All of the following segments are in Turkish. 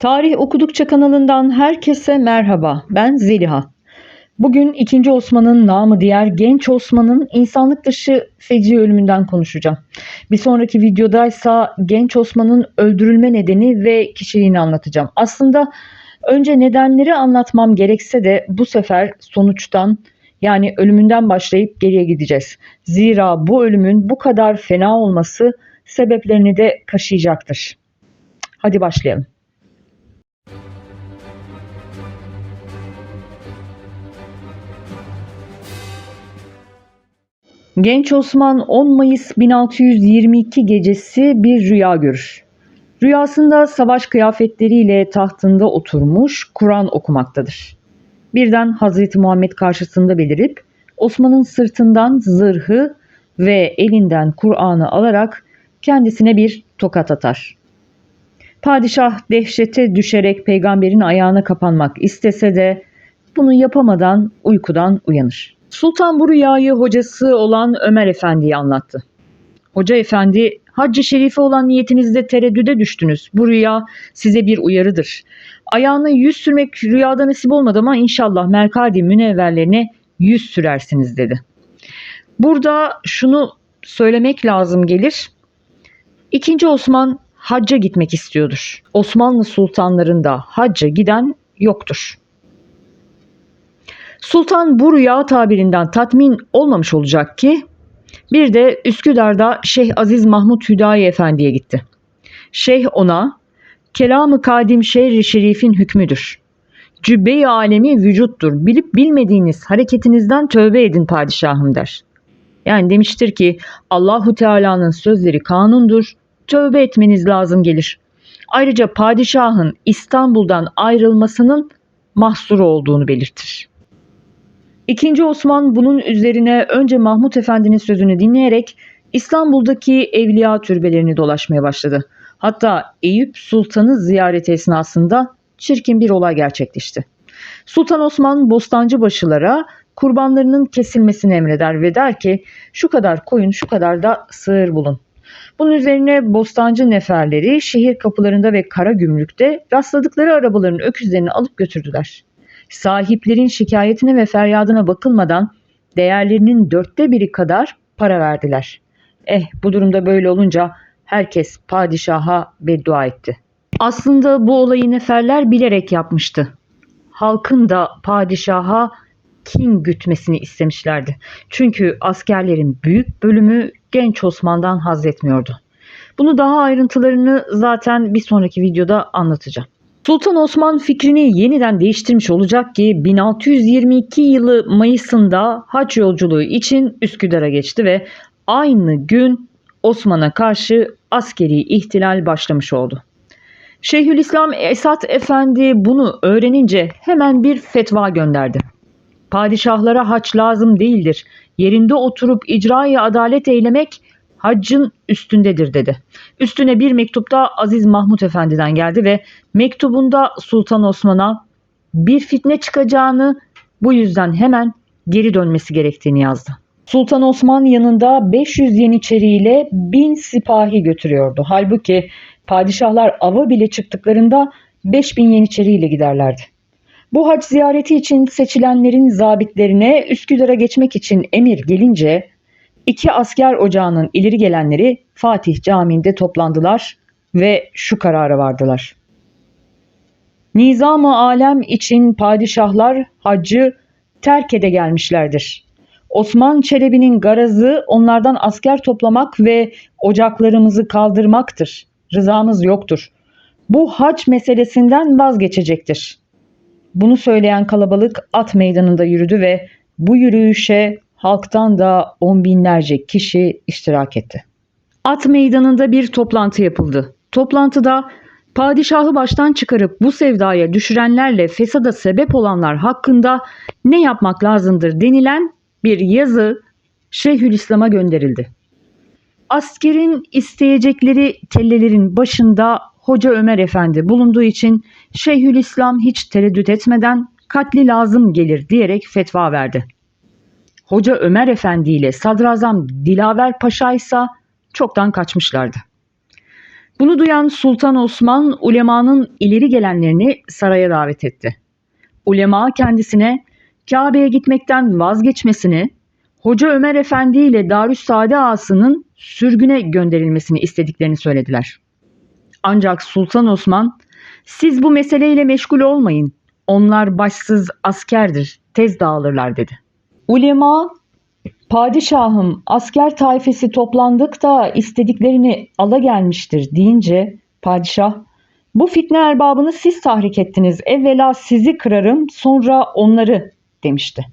Tarih Okudukça kanalından herkese merhaba. Ben Zeliha. Bugün 2. Osman'ın namı diğer Genç Osman'ın insanlık dışı feci ölümünden konuşacağım. Bir sonraki videodaysa Genç Osman'ın öldürülme nedeni ve kişiliğini anlatacağım. Aslında önce nedenleri anlatmam gerekse de bu sefer sonuçtan yani ölümünden başlayıp geriye gideceğiz. Zira bu ölümün bu kadar fena olması sebeplerini de kaşıyacaktır. Hadi başlayalım. Genç Osman 10 Mayıs 1622 gecesi bir rüya görür. Rüyasında savaş kıyafetleriyle tahtında oturmuş Kur'an okumaktadır. Birden Hazreti Muhammed karşısında belirip Osman'ın sırtından zırhı ve elinden Kur'an'ı alarak kendisine bir tokat atar. Padişah dehşete düşerek peygamberin ayağına kapanmak istese de bunu yapamadan uykudan uyanır. Sultan bu rüyayı hocası olan Ömer Efendi'ye anlattı. Hoca efendi, haccı şerife olan niyetinizde tereddüde düştünüz. Bu rüya size bir uyarıdır. Ayağına yüz sürmek rüyada nasip olmadı ama inşallah Merkadi münevverlerine yüz sürersiniz dedi. Burada şunu söylemek lazım gelir. İkinci Osman hacca gitmek istiyordur. Osmanlı sultanlarında hacca giden yoktur. Sultan bu rüya tabirinden tatmin olmamış olacak ki bir de Üsküdar'da Şeyh Aziz Mahmut Hüdayi Efendi'ye gitti. Şeyh ona kelamı kadim şehri şerifin hükmüdür. Cübbe-i alemi vücuttur. Bilip bilmediğiniz hareketinizden tövbe edin padişahım der. Yani demiştir ki Allahu Teala'nın sözleri kanundur. Tövbe etmeniz lazım gelir. Ayrıca padişahın İstanbul'dan ayrılmasının mahsuru olduğunu belirtir. İkinci Osman bunun üzerine önce Mahmut Efendi'nin sözünü dinleyerek İstanbul'daki evliya türbelerini dolaşmaya başladı. Hatta Eyüp Sultan'ı ziyareti esnasında çirkin bir olay gerçekleşti. Sultan Osman bostancıbaşılara kurbanlarının kesilmesini emreder ve der ki şu kadar koyun şu kadar da sığır bulun. Bunun üzerine bostancı neferleri şehir kapılarında ve kara gümrükte rastladıkları arabaların öküzlerini alıp götürdüler sahiplerin şikayetine ve feryadına bakılmadan değerlerinin dörtte biri kadar para verdiler. Eh bu durumda böyle olunca herkes padişaha beddua etti. Aslında bu olayı neferler bilerek yapmıştı. Halkın da padişaha kin gütmesini istemişlerdi. Çünkü askerlerin büyük bölümü genç Osman'dan haz etmiyordu. Bunu daha ayrıntılarını zaten bir sonraki videoda anlatacağım. Sultan Osman fikrini yeniden değiştirmiş olacak ki 1622 yılı Mayıs'ında hac yolculuğu için Üsküdar'a geçti ve aynı gün Osman'a karşı askeri ihtilal başlamış oldu. Şeyhülislam Esat Efendi bunu öğrenince hemen bir fetva gönderdi. Padişahlara haç lazım değildir. Yerinde oturup icrayı adalet eylemek haccın üstündedir dedi. Üstüne bir mektup da Aziz Mahmut Efendi'den geldi ve mektubunda Sultan Osman'a bir fitne çıkacağını bu yüzden hemen geri dönmesi gerektiğini yazdı. Sultan Osman yanında 500 yeniçeriyle 1000 sipahi götürüyordu. Halbuki padişahlar ava bile çıktıklarında 5000 yeniçeriyle giderlerdi. Bu hac ziyareti için seçilenlerin zabitlerine Üsküdar'a geçmek için emir gelince İki asker ocağının ileri gelenleri Fatih Camii'nde toplandılar ve şu karara vardılar. Nizam-ı alem için padişahlar haccı terk ede gelmişlerdir. Osman Çelebi'nin garazı onlardan asker toplamak ve ocaklarımızı kaldırmaktır. Rızamız yoktur. Bu hac meselesinden vazgeçecektir. Bunu söyleyen kalabalık at meydanında yürüdü ve bu yürüyüşe halktan da on binlerce kişi iştirak etti. At meydanında bir toplantı yapıldı. Toplantıda padişahı baştan çıkarıp bu sevdaya düşürenlerle fesada sebep olanlar hakkında ne yapmak lazımdır denilen bir yazı Şeyhülislam'a gönderildi. Askerin isteyecekleri kellelerin başında Hoca Ömer Efendi bulunduğu için Şeyhülislam hiç tereddüt etmeden katli lazım gelir diyerek fetva verdi. Hoca Ömer Efendi ile Sadrazam Dilaver Paşa ise çoktan kaçmışlardı. Bunu duyan Sultan Osman ulemanın ileri gelenlerini saraya davet etti. Ulema kendisine Kabe'ye gitmekten vazgeçmesini, Hoca Ömer Efendi ile Darüssaade Ağası'nın sürgüne gönderilmesini istediklerini söylediler. Ancak Sultan Osman, siz bu meseleyle meşgul olmayın, onlar başsız askerdir, tez dağılırlar dedi. Ulema, padişahım asker taifesi toplandık da istediklerini ala gelmiştir deyince padişah, bu fitne erbabını siz tahrik ettiniz. Evvela sizi kırarım sonra onları demişti.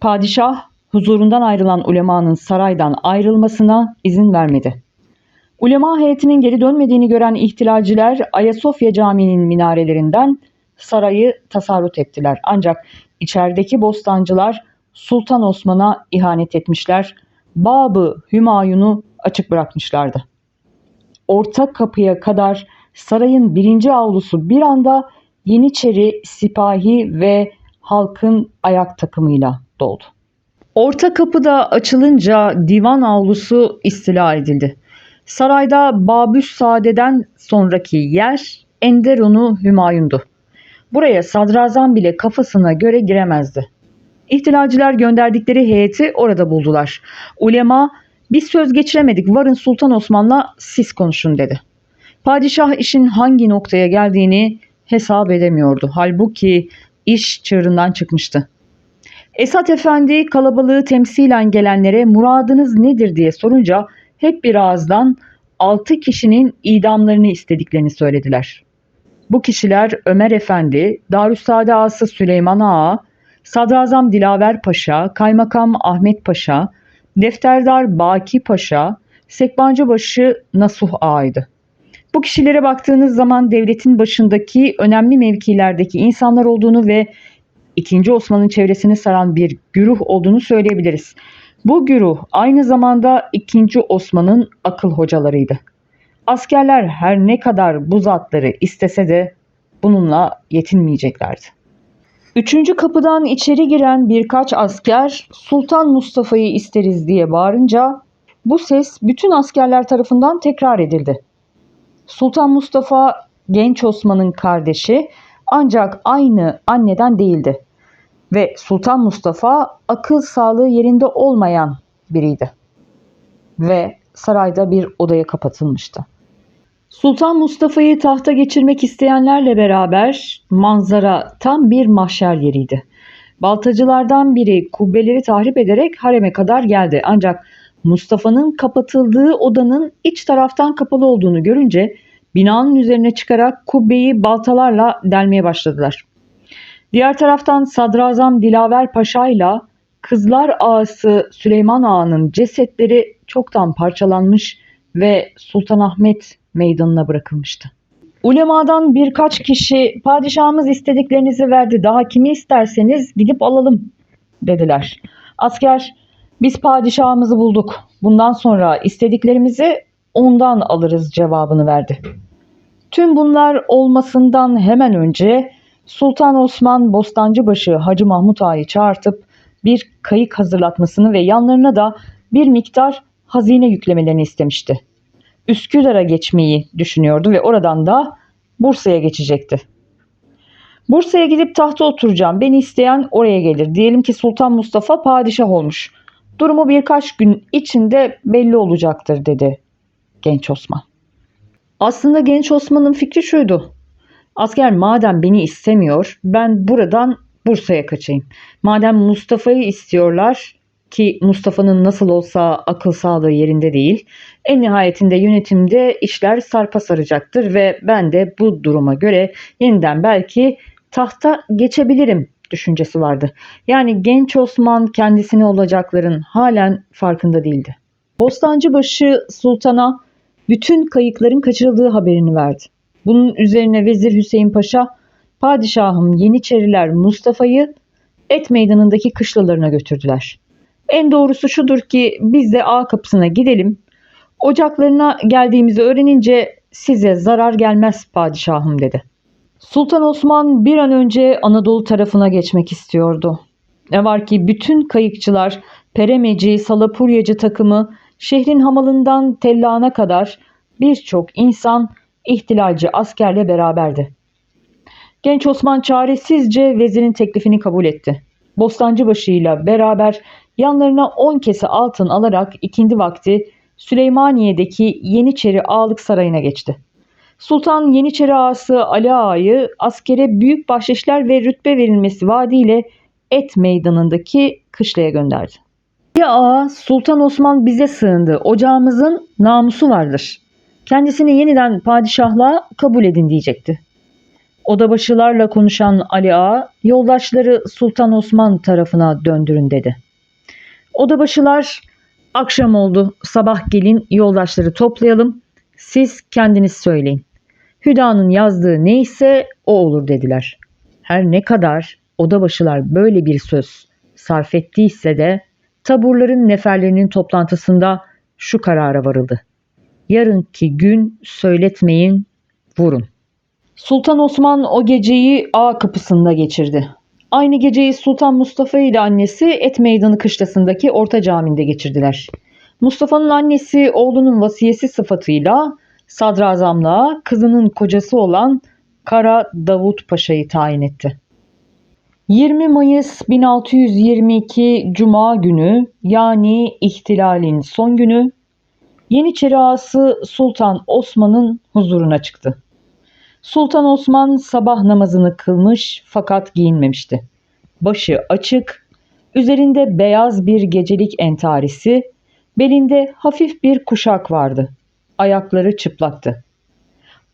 Padişah huzurundan ayrılan ulemanın saraydan ayrılmasına izin vermedi. Ulema heyetinin geri dönmediğini gören ihtilalciler Ayasofya Camii'nin minarelerinden sarayı tasarrut ettiler. Ancak içerideki bostancılar Sultan Osman'a ihanet etmişler. Babı Hümayun'u açık bırakmışlardı. Orta kapıya kadar sarayın birinci avlusu bir anda Yeniçeri, sipahi ve halkın ayak takımıyla doldu. Orta kapıda açılınca divan avlusu istila edildi. Sarayda Babüs Sade'den sonraki yer Enderun'u Hümayun'du. Buraya sadrazam bile kafasına göre giremezdi. İhtilalciler gönderdikleri heyeti orada buldular. Ulema biz söz geçiremedik varın Sultan Osman'la siz konuşun dedi. Padişah işin hangi noktaya geldiğini hesap edemiyordu. Halbuki iş çığırından çıkmıştı. Esat Efendi kalabalığı temsilen gelenlere muradınız nedir diye sorunca hep bir ağızdan altı kişinin idamlarını istediklerini söylediler. Bu kişiler Ömer Efendi, Darüssade Ağası Süleyman Ağa, Sadrazam Dilaver Paşa, Kaymakam Ahmet Paşa, Defterdar Baki Paşa, Sekbancıbaşı Nasuh Ağa'ydı. Bu kişilere baktığınız zaman devletin başındaki önemli mevkilerdeki insanlar olduğunu ve 2. Osman'ın çevresini saran bir güruh olduğunu söyleyebiliriz. Bu güruh aynı zamanda 2. Osman'ın akıl hocalarıydı. Askerler her ne kadar bu zatları istese de bununla yetinmeyeceklerdi. Üçüncü kapıdan içeri giren birkaç asker Sultan Mustafa'yı isteriz diye bağırınca bu ses bütün askerler tarafından tekrar edildi. Sultan Mustafa genç Osman'ın kardeşi ancak aynı anneden değildi ve Sultan Mustafa akıl sağlığı yerinde olmayan biriydi ve sarayda bir odaya kapatılmıştı. Sultan Mustafa'yı tahta geçirmek isteyenlerle beraber manzara tam bir mahşer yeriydi. Baltacılardan biri kubbeleri tahrip ederek hareme kadar geldi. Ancak Mustafa'nın kapatıldığı odanın iç taraftan kapalı olduğunu görünce binanın üzerine çıkarak kubbeyi baltalarla delmeye başladılar. Diğer taraftan Sadrazam Dilaver Paşa ile Kızlar Ağası Süleyman Ağa'nın cesetleri çoktan parçalanmış ve Sultanahmet meydanına bırakılmıştı. Ulemadan birkaç kişi padişahımız istediklerinizi verdi daha kimi isterseniz gidip alalım dediler. Asker biz padişahımızı bulduk bundan sonra istediklerimizi ondan alırız cevabını verdi. Tüm bunlar olmasından hemen önce Sultan Osman Bostancıbaşı Hacı Mahmut Ağa'yı çağırtıp bir kayık hazırlatmasını ve yanlarına da bir miktar hazine yüklemelerini istemişti. Üsküdar'a geçmeyi düşünüyordu ve oradan da Bursa'ya geçecekti. Bursa'ya gidip tahta oturacağım. Beni isteyen oraya gelir. Diyelim ki Sultan Mustafa padişah olmuş. Durumu birkaç gün içinde belli olacaktır dedi genç Osman. Aslında genç Osman'ın fikri şuydu. Asker madem beni istemiyor ben buradan Bursa'ya kaçayım. Madem Mustafa'yı istiyorlar ki Mustafa'nın nasıl olsa akıl sağlığı yerinde değil. En nihayetinde yönetimde işler sarpa saracaktır ve ben de bu duruma göre yeniden belki tahta geçebilirim düşüncesi vardı. Yani genç Osman kendisine olacakların halen farkında değildi. Bostancıbaşı Sultan'a bütün kayıkların kaçırıldığı haberini verdi. Bunun üzerine Vezir Hüseyin Paşa, padişahım Yeniçeriler Mustafa'yı et meydanındaki kışlalarına götürdüler. En doğrusu şudur ki biz de A kapısına gidelim. Ocaklarına geldiğimizi öğrenince size zarar gelmez padişahım dedi. Sultan Osman bir an önce Anadolu tarafına geçmek istiyordu. Ne var ki bütün kayıkçılar Peremeci, Salapuryacı takımı şehrin hamalından tellağına kadar birçok insan ihtilalci askerle beraberdi. Genç Osman çaresizce vezirin teklifini kabul etti. Bostancıbaşı ile beraber yanlarına on kese altın alarak ikindi vakti Süleymaniye'deki Yeniçeri Ağalık Sarayı'na geçti. Sultan Yeniçeri Ağası Ali Ağa'yı askere büyük bahşişler ve rütbe verilmesi vaadiyle Et Meydanı'ndaki kışlaya gönderdi. Ali Ağa Sultan Osman bize sığındı. Ocağımızın namusu vardır. Kendisini yeniden padişahlığa kabul edin diyecekti. Odabaşılarla konuşan Ali Ağa yoldaşları Sultan Osman tarafına döndürün dedi. Odabaşılar akşam oldu sabah gelin yoldaşları toplayalım siz kendiniz söyleyin. Hüda'nın yazdığı neyse o olur dediler. Her ne kadar odabaşılar böyle bir söz sarf ettiyse de taburların neferlerinin toplantısında şu karara varıldı. Yarınki gün söyletmeyin, vurun. Sultan Osman o geceyi A kapısında geçirdi. Aynı geceyi Sultan Mustafa ile annesi Et Meydanı kışlasındaki Orta Camii'nde geçirdiler. Mustafa'nın annesi oğlunun vasiyesi sıfatıyla sadrazamlığa kızının kocası olan Kara Davut Paşa'yı tayin etti. 20 Mayıs 1622 Cuma günü yani ihtilalin son günü Yeniçeri ağası Sultan Osman'ın huzuruna çıktı. Sultan Osman sabah namazını kılmış fakat giyinmemişti. Başı açık, üzerinde beyaz bir gecelik entarisi, belinde hafif bir kuşak vardı. Ayakları çıplaktı.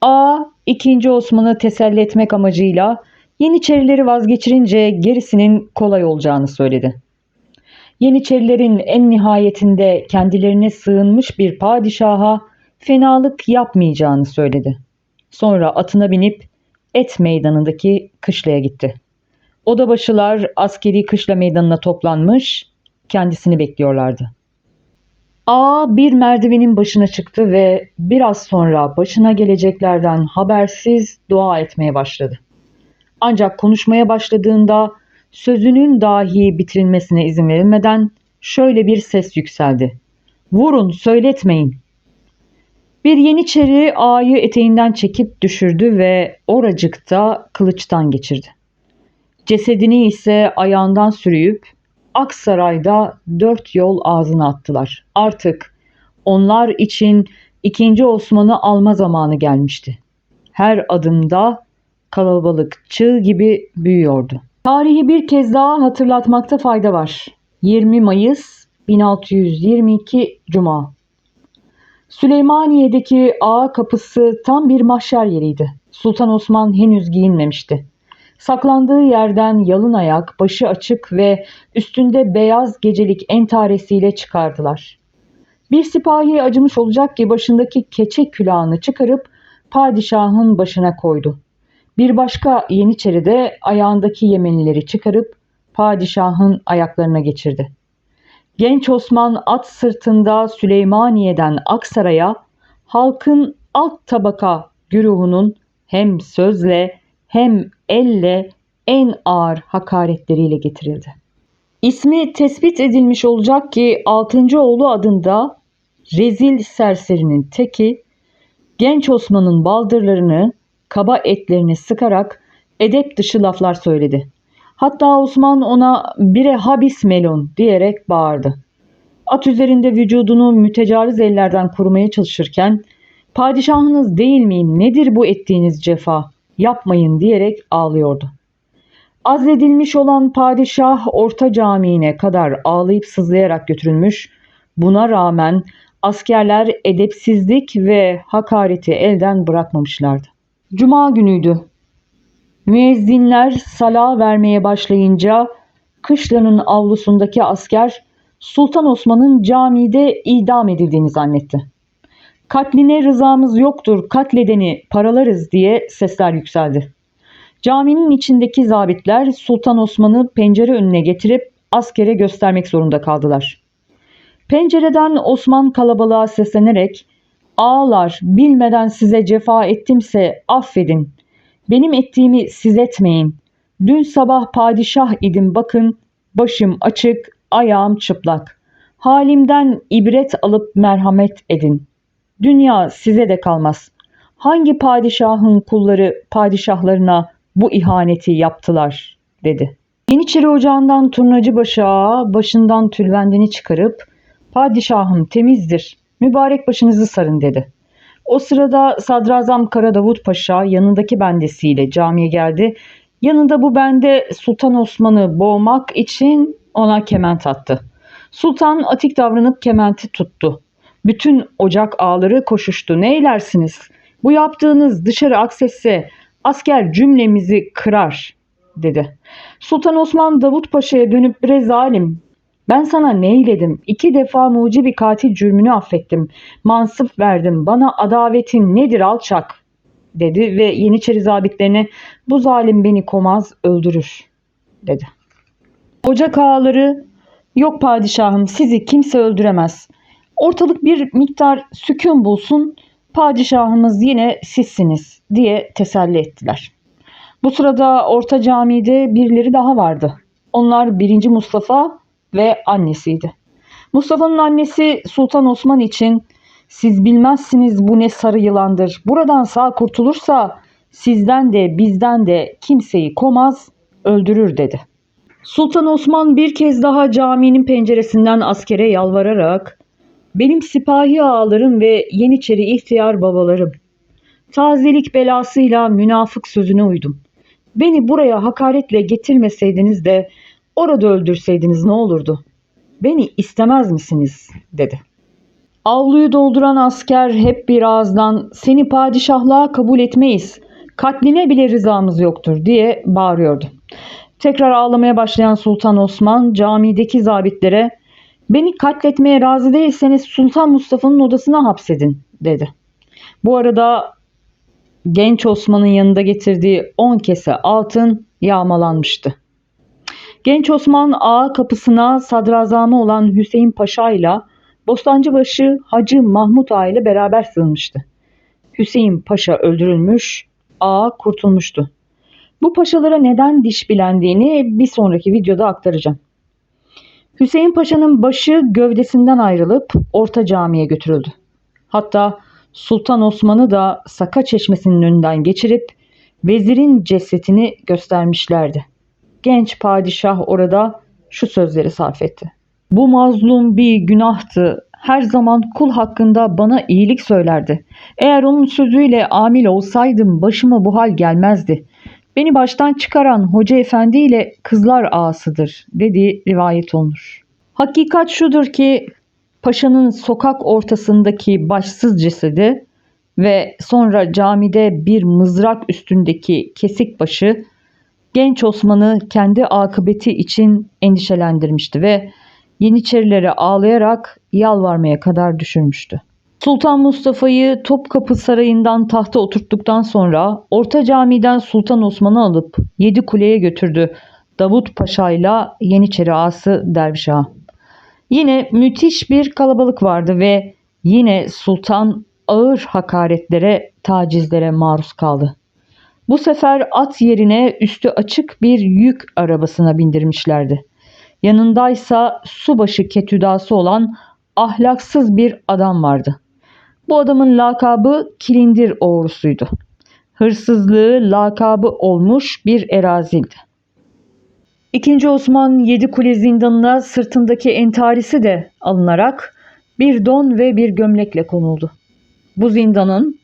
A, ikinci Osman'ı teselli etmek amacıyla Yeniçerileri vazgeçirince gerisinin kolay olacağını söyledi. Yeniçerilerin en nihayetinde kendilerine sığınmış bir padişaha fenalık yapmayacağını söyledi. Sonra atına binip Et meydanındaki kışlaya gitti. Odabaşılar askeri kışla meydanına toplanmış, kendisini bekliyorlardı. A bir merdivenin başına çıktı ve biraz sonra başına geleceklerden habersiz dua etmeye başladı. Ancak konuşmaya başladığında sözünün dahi bitirilmesine izin verilmeden şöyle bir ses yükseldi. Vurun, söyletmeyin. Bir yeniçeri ağayı eteğinden çekip düşürdü ve oracıkta kılıçtan geçirdi. Cesedini ise ayağından sürüyüp Aksaray'da dört yol ağzına attılar. Artık onlar için ikinci Osman'ı alma zamanı gelmişti. Her adımda kalabalık çığ gibi büyüyordu. Tarihi bir kez daha hatırlatmakta fayda var. 20 Mayıs 1622 Cuma Süleymaniye'deki ağa kapısı tam bir mahşer yeriydi. Sultan Osman henüz giyinmemişti. Saklandığı yerden yalın ayak, başı açık ve üstünde beyaz gecelik entaresiyle çıkardılar. Bir sipahi acımış olacak ki başındaki keçe külahını çıkarıp padişahın başına koydu. Bir başka yeniçeri de ayağındaki yemenileri çıkarıp padişahın ayaklarına geçirdi. Genç Osman at sırtında Süleymaniye'den Aksaray'a halkın alt tabaka güruhunun hem sözle hem elle en ağır hakaretleriyle getirildi. İsmi tespit edilmiş olacak ki 6. oğlu adında rezil serserinin teki genç Osman'ın baldırlarını kaba etlerini sıkarak edep dışı laflar söyledi. Hatta Osman ona bire habis melon diyerek bağırdı. At üzerinde vücudunu mütecavüz ellerden korumaya çalışırken padişahınız değil miyim nedir bu ettiğiniz cefa yapmayın diyerek ağlıyordu. Azledilmiş olan padişah orta camiine kadar ağlayıp sızlayarak götürülmüş. Buna rağmen askerler edepsizlik ve hakareti elden bırakmamışlardı. Cuma günüydü. Müezzinler sala vermeye başlayınca kışlanın avlusundaki asker Sultan Osman'ın camide idam edildiğini zannetti. Katline rızamız yoktur, katledeni paralarız diye sesler yükseldi. Caminin içindeki zabitler Sultan Osman'ı pencere önüne getirip askere göstermek zorunda kaldılar. Pencereden Osman kalabalığa seslenerek Ağlar bilmeden size cefa ettimse affedin. Benim ettiğimi siz etmeyin. Dün sabah padişah idim bakın başım açık ayağım çıplak. Halimden ibret alıp merhamet edin Dünya size de kalmaz. Hangi padişahın kulları padişahlarına bu ihaneti yaptılar dedi. Yeniçeri ocağından turnacı başı ağa başından tülbendini çıkarıp padişahım temizdir mübarek başınızı sarın dedi. O sırada Sadrazam Kara Davut Paşa yanındaki bendesiyle camiye geldi. Yanında bu bende Sultan Osman'ı boğmak için ona kement attı. Sultan atik davranıp kementi tuttu. Bütün ocak ağları koşuştu. Ne eylersiniz? Bu yaptığınız dışarı aksesse asker cümlemizi kırar dedi. Sultan Osman Davut Paşa'ya dönüp bre zalim ben sana ne eyledim? İki defa mucibi katil cürmünü affettim. Mansıf verdim. Bana adavetin nedir alçak? dedi ve Yeniçeri zabitlerine bu zalim beni komaz öldürür dedi. Ocak ağaları yok padişahım sizi kimse öldüremez. Ortalık bir miktar sükun bulsun padişahımız yine sizsiniz diye teselli ettiler. Bu sırada Orta Cami'de birileri daha vardı. Onlar 1. Mustafa ve annesiydi. Mustafa'nın annesi Sultan Osman için siz bilmezsiniz bu ne sarı yılandır. Buradan sağ kurtulursa sizden de bizden de kimseyi komaz öldürür dedi. Sultan Osman bir kez daha caminin penceresinden askere yalvararak benim sipahi ağalarım ve Yeniçeri ihtiyar babalarım. Tazelik belasıyla münafık sözüne uydum. Beni buraya hakaretle getirmeseydiniz de orada öldürseydiniz ne olurdu? Beni istemez misiniz? dedi. Avluyu dolduran asker hep bir ağızdan seni padişahlığa kabul etmeyiz. Katline bile rızamız yoktur diye bağırıyordu. Tekrar ağlamaya başlayan Sultan Osman camideki zabitlere beni katletmeye razı değilseniz Sultan Mustafa'nın odasına hapsedin dedi. Bu arada genç Osman'ın yanında getirdiği 10 kese altın yağmalanmıştı. Genç Osman ağa kapısına sadrazamı olan Hüseyin Paşa ile Bostancıbaşı Hacı Mahmut Ağa ile beraber sığınmıştı. Hüseyin Paşa öldürülmüş, ağa kurtulmuştu. Bu paşalara neden diş bilendiğini bir sonraki videoda aktaracağım. Hüseyin Paşa'nın başı gövdesinden ayrılıp Orta Cami'ye götürüldü. Hatta Sultan Osman'ı da Saka Çeşmesi'nin önünden geçirip vezirin cesetini göstermişlerdi. Genç padişah orada şu sözleri sarf etti. Bu mazlum bir günahtı. Her zaman kul hakkında bana iyilik söylerdi. Eğer onun sözüyle amil olsaydım başıma bu hal gelmezdi. Beni baştan çıkaran hoca efendi ile kızlar ağasıdır dediği rivayet olmuş. Hakikat şudur ki paşanın sokak ortasındaki başsız cesedi ve sonra camide bir mızrak üstündeki kesik başı genç Osman'ı kendi akıbeti için endişelendirmişti ve Yeniçerilere ağlayarak yalvarmaya kadar düşürmüştü. Sultan Mustafa'yı Topkapı Sarayı'ndan tahta oturttuktan sonra Orta Cami'den Sultan Osman'ı alıp Yedi Kule'ye götürdü Davut Paşa ile Yeniçeri ağası Derviş Ağa. Yine müthiş bir kalabalık vardı ve yine sultan ağır hakaretlere, tacizlere maruz kaldı. Bu sefer at yerine üstü açık bir yük arabasına bindirmişlerdi. Yanındaysa subaşı ketüdası olan ahlaksız bir adam vardı. Bu adamın lakabı Kilindir oğrusuydu. Hırsızlığı lakabı olmuş bir erazildi. İkinci Osman yedi kule zindanına sırtındaki entarisi de alınarak bir don ve bir gömlekle konuldu. Bu zindanın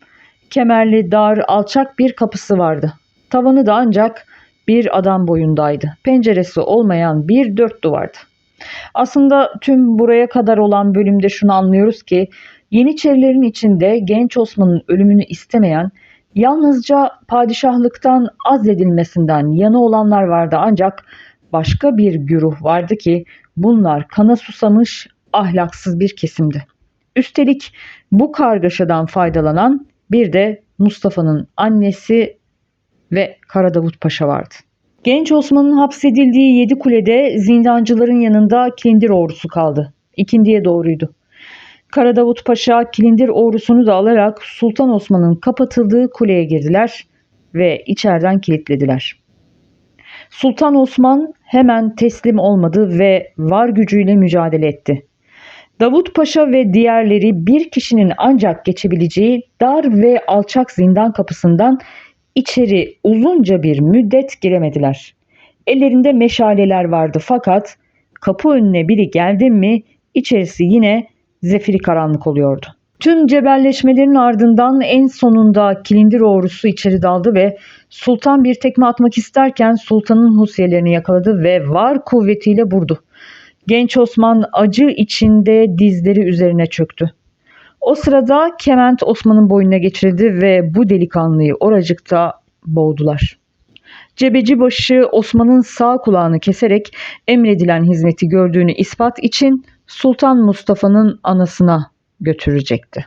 kemerli, dar, alçak bir kapısı vardı. Tavanı da ancak bir adam boyundaydı. Penceresi olmayan bir dört duvardı. Aslında tüm buraya kadar olan bölümde şunu anlıyoruz ki Yeniçerilerin içinde genç Osman'ın ölümünü istemeyen yalnızca padişahlıktan azledilmesinden yana olanlar vardı ancak başka bir güruh vardı ki bunlar kana susamış ahlaksız bir kesimdi. Üstelik bu kargaşadan faydalanan bir de Mustafa'nın annesi ve Kara Davut Paşa vardı. Genç Osman'ın hapsedildiği Yedi Kule'de zindancıların yanında Kilindir ordusu kaldı. İkindiye doğruydu. Kara Davut Paşa Kilindir ordusunu da alarak Sultan Osman'ın kapatıldığı kuleye girdiler ve içeriden kilitlediler. Sultan Osman hemen teslim olmadı ve var gücüyle mücadele etti. Davut Paşa ve diğerleri bir kişinin ancak geçebileceği dar ve alçak zindan kapısından içeri uzunca bir müddet giremediler. Ellerinde meşaleler vardı fakat kapı önüne biri geldi mi içerisi yine zefiri karanlık oluyordu. Tüm cebelleşmelerin ardından en sonunda kilindir oğrusu içeri daldı ve sultan bir tekme atmak isterken sultanın husiyelerini yakaladı ve var kuvvetiyle vurdu. Genç Osman acı içinde dizleri üzerine çöktü. O sırada kement Osman'ın boynuna geçirildi ve bu delikanlıyı oracıkta boğdular. Cebecibaşı Osman'ın sağ kulağını keserek emredilen hizmeti gördüğünü ispat için Sultan Mustafa'nın anasına götürecekti.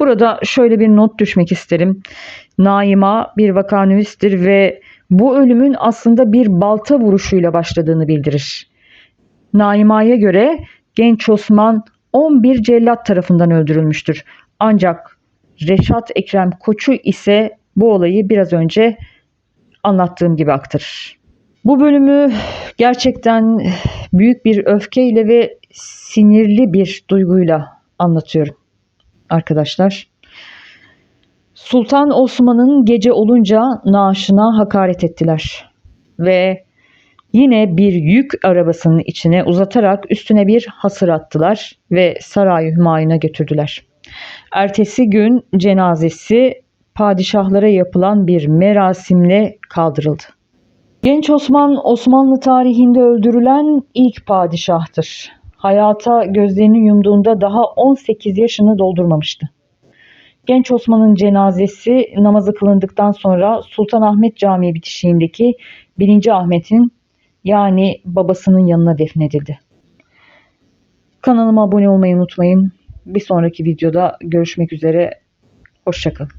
Burada şöyle bir not düşmek isterim. Naima bir vakanüvistir ve bu ölümün aslında bir balta vuruşuyla başladığını bildirir. Naima'ya göre genç Osman 11 cellat tarafından öldürülmüştür. Ancak Reşat Ekrem Koçu ise bu olayı biraz önce anlattığım gibi aktarır. Bu bölümü gerçekten büyük bir öfkeyle ve sinirli bir duyguyla anlatıyorum arkadaşlar. Sultan Osman'ın gece olunca naaşına hakaret ettiler ve yine bir yük arabasının içine uzatarak üstüne bir hasır attılar ve sarayı Hümayun'a götürdüler. Ertesi gün cenazesi padişahlara yapılan bir merasimle kaldırıldı. Genç Osman Osmanlı tarihinde öldürülen ilk padişahtır. Hayata gözlerini yumduğunda daha 18 yaşını doldurmamıştı. Genç Osman'ın cenazesi namazı kılındıktan sonra Sultanahmet Camii bitişiğindeki 1. Ahmet'in yani babasının yanına defnedildi. Kanalıma abone olmayı unutmayın. Bir sonraki videoda görüşmek üzere. Hoşçakalın.